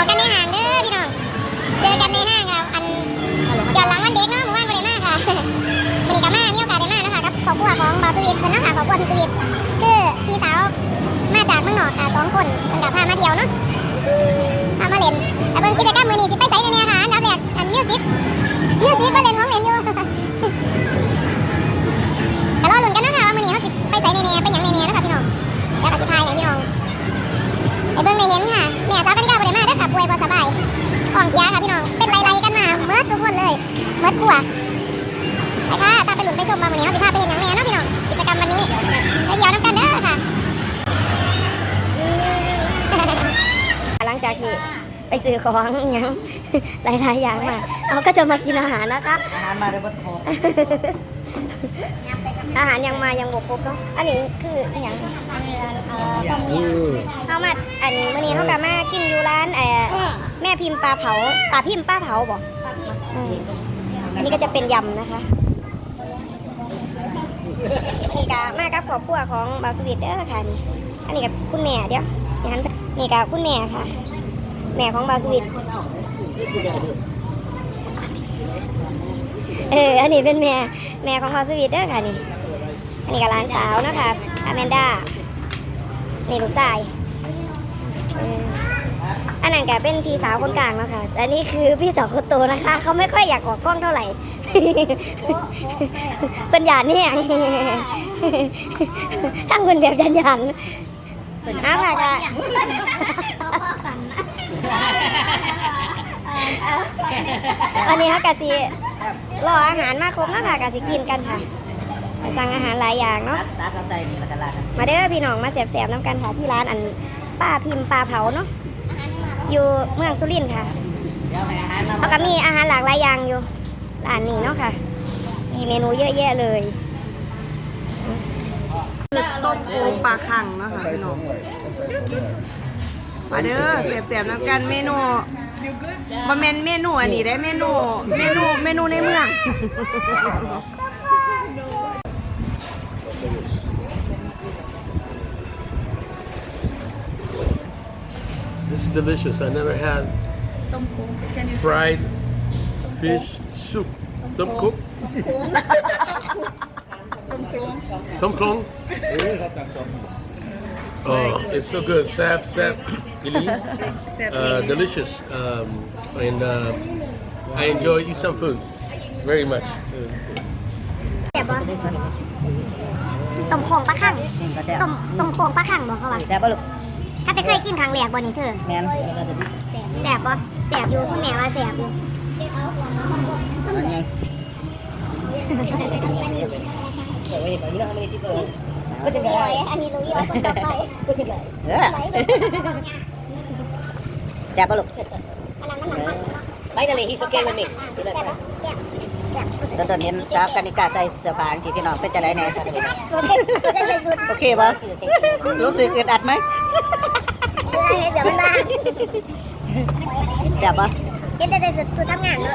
อกันในห้างเด้อพี่น้องเจอกันในห้างครับอันย้อนหลังวันเด็กเนาะเมื่อวานบ่ได้มาค่ะวันนี้ก็มามีโอกาสได้มานะคะกับครอบครัวของบาสวีทเพิ่นนะค่ะครอบครัวพี่สวีทคือพี่สาวมาจากเมืองนอกค่ะสองคนเพิ่นก็พามาเที่ยวเนาะพามาเล่นแต่เบิ่งกิจกรรมมื้อนี้สิไปไสแน่ๆค่ะอันดับแรกอันมิวสิกมิวสิกก็เล่นของเล่นอยู่ ไปซื้อของอิหยังหลายๆอย่างมาเอาก็จะมากินอาหารนะคะอาหารมาเดี๋ยวบัดคออาหารยังมายังบกครบเนาะอันนี้คืออหย่างเอามาอันนี้วันนี้เขากลับมากินอยู่ร้านเอ่อแม่พิมพ์ปลาเผาปลาพิมพ์ปลาเผาบอกอืมอันนี้ก็จะเป็นยำนะคะอันนี้ก็มากับครอบครัวของบาวสวีทเด้อค่ะนี่อันนี้กับคุณแม่เดี๋ยวสิหันไปนี่กับคุณแม่ค่ะ แม่ของบาสวีทเออ อันนี้เป็นแม่ แม่ของบาสวีทเด้อค่ะนี่ อันนี้กับหลานสาวนะคะอแมนดานี่ลูกชายอันนั้นก็เป็นพี่สาวคนกลางแล้วค่ะและนี่คือพี่สาวคนโตนะคะ เขาไม่ค่อยอยากออกกล้องเท่าไหร่ เป็นหยาดเนี่ยทั้งคนแบบยันยันๆอ้าวค่ะค่ะ วันนี้เขากะสิรออาหารมาครบแล้วค่ะกะสิกินกันค่ะสั่งอาหารหลายอย่างเนาะตาเข้าใจนี่ละกันละมาเด้อพี่น้องมาแสบๆน้ำกันค่ะที่ร้านอันป้าพิมพ์ปลาเผาเนาะอยู่เมืองสุรินทร์ค่ะเดี๋ยวให้อาหารเขาก็มีอาหารหลากหลายอย่างอยู่ร้านนี้เนาะค่ะ มีเมนูเยอะแยะเลยต้มโค้งปลาคังเนาะค่ะพี่น้อง มาเด้อเสียบๆน้ำกันเมนูบะเมนเมนูอันนี้ได้เมนูเมนูเมนูในเมือง This is delicious. I never had fried fish soup. Tom kuk. Tom kong. Oh, it's so good. Sap, sap, ili. Uh, delicious. Um, and uh, I enjoy eat some food very much. แซ่บบ่ต้มโค้งปลาคั่งก็แซ่บต้มต้มโค้งปลาคั่งบอกเขาว่าแซ่บบ่ลูกถ้าแต่เคยกินครั้งแรกบ่นี่เธอแม่นแซ่บบ่แซ่บอยู่คุณแม่ว่าแซ่บอยู่อันนี้เดี๋ยวไว้ ก่อนนี่เราไม่ได้ที่เปิดก็จะไงอันนี้รู้อยู่คนต่อไปก็จะไงเออแซ่บบ่ลูกอันนั้นมันหนักมากเนาะ Finally he's okay with me แซ่บบ่แซ่บแซ่บตอนตอนเห็นสาวกานิกาใส่เสื้อผ้าสิพี่น้องเป็นจะได้แน่สุดเด็ดสุดเด็ดสุดโอเคบ่รู้สึกอึดอัดไหมเดี๋ยวมันบ้างแซ่บบ่เฮ็ดได้สุดสุดทำงานเนาะ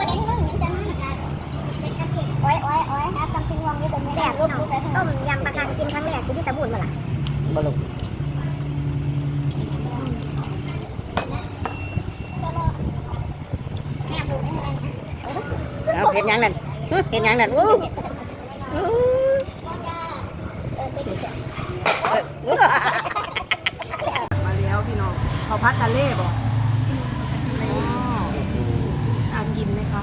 โอ้ยโอ้ยโอ้ยครับตำซิงวงนี่เป็นแซ่บเนาะต้มย บลูกเอาเห็นยังนั่นเห็นยังนั่นอู้มาแล้วพี่น้องเขาพักทะเลบอ๋ออากินไหมคะ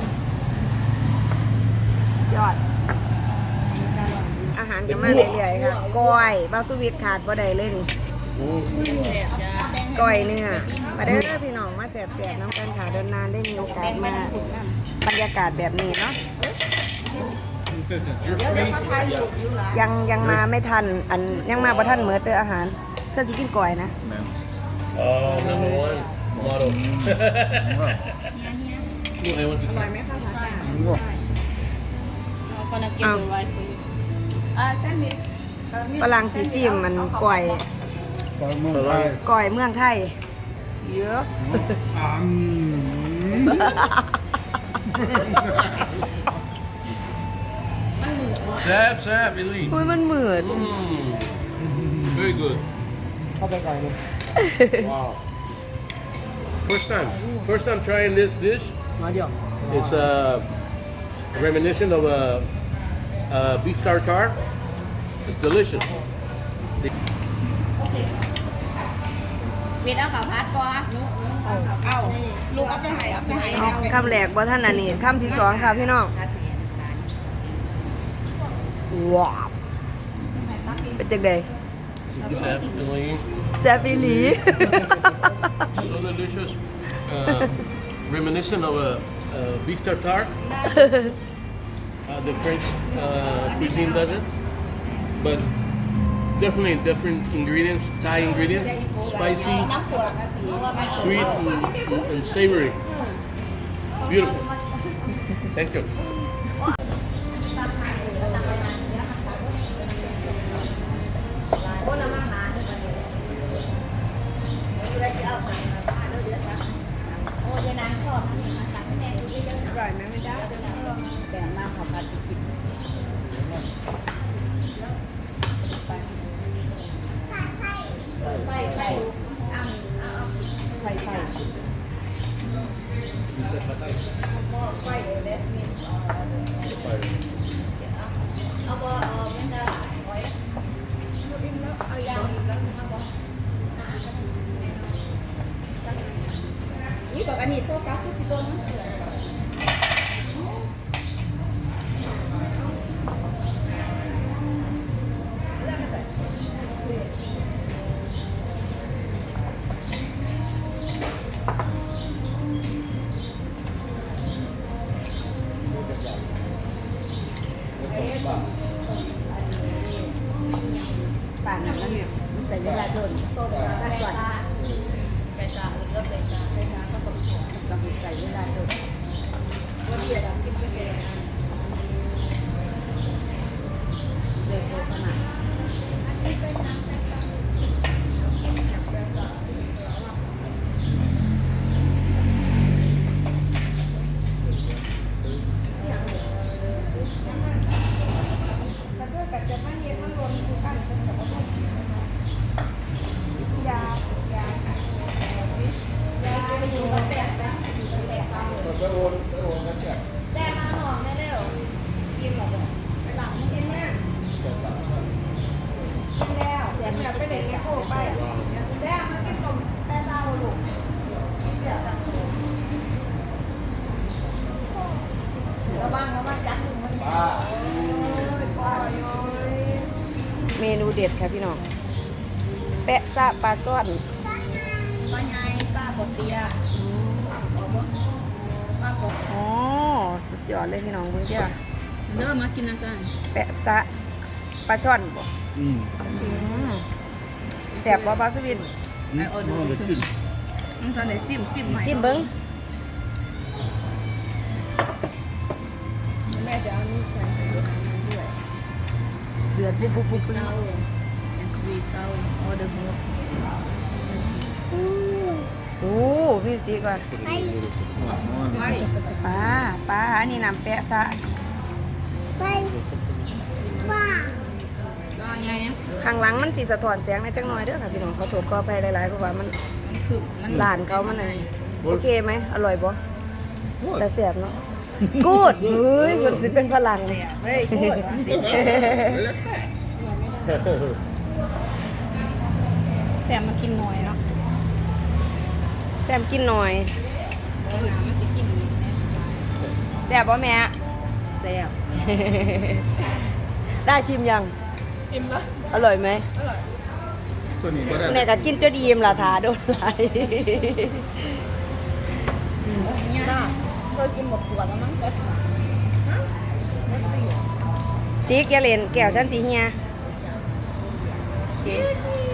สุดยอด อาหารกันมาเรื่อยๆค่ะก้อยบาสวิตขาดบ่ได้เลยนี่ก้อยเนื้อมาเด้อพี่น้องมาแสบๆน้ำกันค่ะเดินนานได้มีโอกาสมาบรรยากาศแบบนี้เนาะยังยังมาไม่ทันอันยังมาบ่ทันเหมือเด้ออาหารเชื่อสิกินก้อยนะ Oh, number one model. Ooh, I want to try. อ้าวฝรั่งสีซิมมันก้อย Alright. ก้อยเมืองไทย เยอะ Sap, sap, elite. อุ้ยมันเหมือน Mm. Very good. เข้าไปก่อนเลย Wow. First time. First time trying this dish. มาเดียว It's uh, reminiscent of a, a beef tartare. It's delicious. เวียดเอาข้าวผัดปะเอาลูกเอาไปให้เอาไปให้เอาคำแรกบ่ท่านอันนี้คำที่สองค่ะพี่น้องว้าวเป็นจังได Sap, Elaine. แซ่บอีหลี So delicious. Uh, reminiscent of a, a beef tartare. Uh, the French uh, cuisine does it. But definitely different ingredients, Thai ingredients. Spicy, sweet, and, and, savory. Beautiful. Thank you. อกอันนี้โทษครับผู้สิโดนป่านนั้นเนี่ยมันใส่เวลาโดนน่าสวยไปซาก็ไปซาไปซา ก็ต้องต้องใส่เวลาโดนวันนี้เรากินไม่เป็นเด็กโตขนาดแต่มาหอมได้เร็วกินหรอไปหลังกินแม่กินแล้วเสียงแบบไปเด็กแกโก้ไปแล้วมันกินต้มแต่เศร้าลูกระวังระวังจัดหนึ่งมัน เมนูเด็ดค่ะพี่น้อง แปะซะปลาซ่อนป้าไงป้าปดเตียป้าปดอ๋อสุดยอดเลยพี่น้องเบิ่งเด้อเริ่มมากินนะกันแปะซะปลาช่อนบ่อืมแซ่บบ่ปลาสวินมันตอนไหนซิมซิมใหม่ซิมเบิ่งแม่จะเอานี่ใส่ไปด้วยด้วย เดือดปุ๊บปุ๊บปุ๊บเศร้า and sweet sour all the whole โอ้พี่สีก่อนไว้ปลาปลาอันนี้น้ำแปะซะก็ยังไงเนี่ยข้างหลังมันสิสะท้อนแสงในจังหน่อยเด้อค่ะพี่น้องเขาโทษขออภัยหลายๆเพราะว่ามันมันคือมันร้านเขามันอะไรโอเคไหมอร่อยบ่แต่แซ่บเนาะ กูดเฮ้ยมันสิเป็นพลังเฮ้ยพูดว่าสิแซมมากินหน่อยเนาะแซ่บกินหน่อยน้ำมันสิกินอีกแม่แซ่บบ่แม่แซ่บได้ชิมยัง อิ่มแล้วอร่อยไหมตัวนี้ก็ได้ แม่ก็กินจนอิ่มล่ะทาโดนไหลายเนี่ย เคยกินหมดขวดแล้วมั้งเด็ดสีแกเล่นแก้วฉันสีเฮีย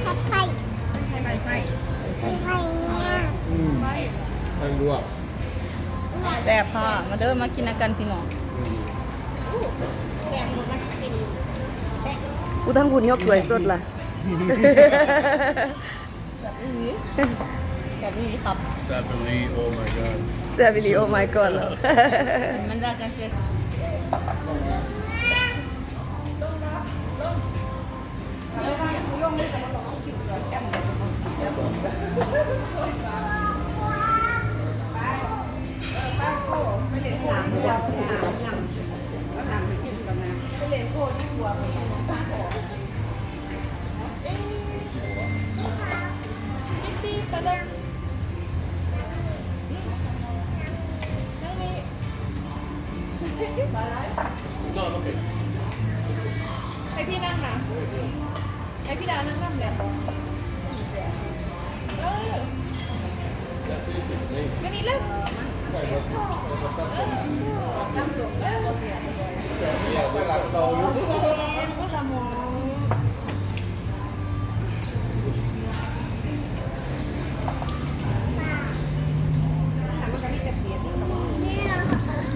ผัดไข่ไฟไฟไข่เนี่ยทางลวกแซ่บค่ะมาเริ่มมากินนะกันพี่น้องกูทั้งคุณยกถ้วยสดล่ะ แบบนี้ครับ Sabili, oh my god. เซบิลีโอ my god รอ มันได้กันจไม่เล่นโคตรกลัวเลยนะ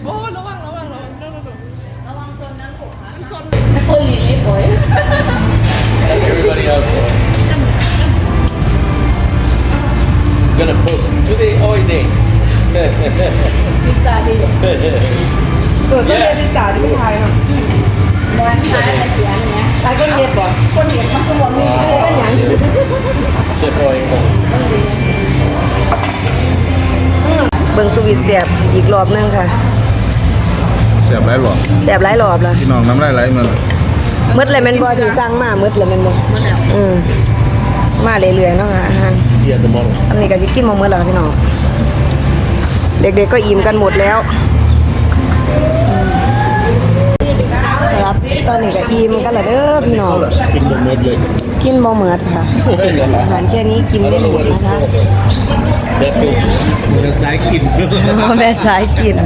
โอ้ระวังระวังระวังระวังระวังโซนนั้นหกค่ะโซนคนลีนี่ป่วย Like everybody else. Gonna post today or day. พิซซ่าดี เกิดก็เรียนที่ตาที่ไทย เนาะร้านค้าอะไรเสียงเนี้ยตายก็เรียนบ่คนเห็นมันก็บอกมีเป็นหยัง Chef Boy. เบิ่งสวิตเสียบอีกรอบนึงค่ะเสียบไรหรอเสียบหลายรอบล้วพี่น้องน้ำไรไหลมันมืดเลยแม่นบ่ที่สั่งมามืดเลยแม่นบ่อืมมาเรื่อยๆเนาะค่ะอาหารอันนี้ก็สิกินบ่มื้อแล้วพี่น้อง เด็กๆก็อิ่มกันหมดแล้ว ตอนนี้ก็อิ่มกันแล้วเด้อพี่น้อง In the mid lake. กินบ่หมดค่ะอาหารแค่นี้กิน I ไม่ don't ห know มด what it's นะคะ called. That feels. It's like in. แม่สายกิน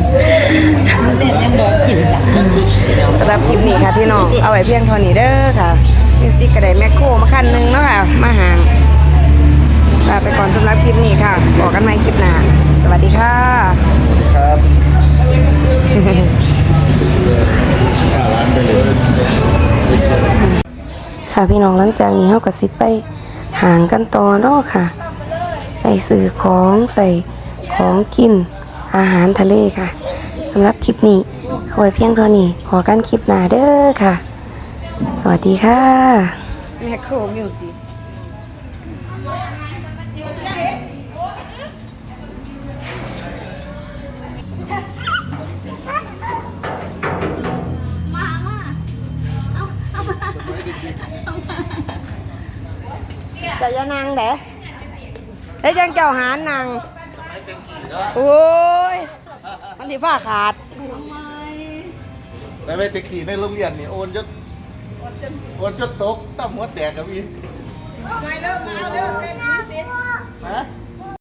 สำหรับคลิปนี้ค่ะพี่น้องเอาไว้เพียงเท่านี้เด้อค่ะมิวสิกกระไดแมคโครมาคันหนึงเนาะค่ะมาหางลาไปก่อนสำหรับคลิปนี้ค่ะบอกกันใหม่คลิปหน้าสวัสดีค่ะครับ ค่ะพี่น้องหลังจากนี้เฮาก็สิไปหางกันต่อเนาะค่ะ ไปซื้อของใส่ของกินอาหารทะเลค่ะสำหรับคลิปนี้เอาไว้เพียงเท่านี้ขอกันคลิปหน้าเด้อค่ะ สวัสดีค่ะแมคโครมิวสิ กจะจะนางเด้เฮ้ยจังเจ้าหานางโอ้ยมันที่ฝ้าขาดไปไปตะกี้ในโรงเรียนนี่โอนจนโอนจนตกตั้มหัวแตกกับอีไงเริ่มมาเอาเด้อเซ็นมีสิฮะ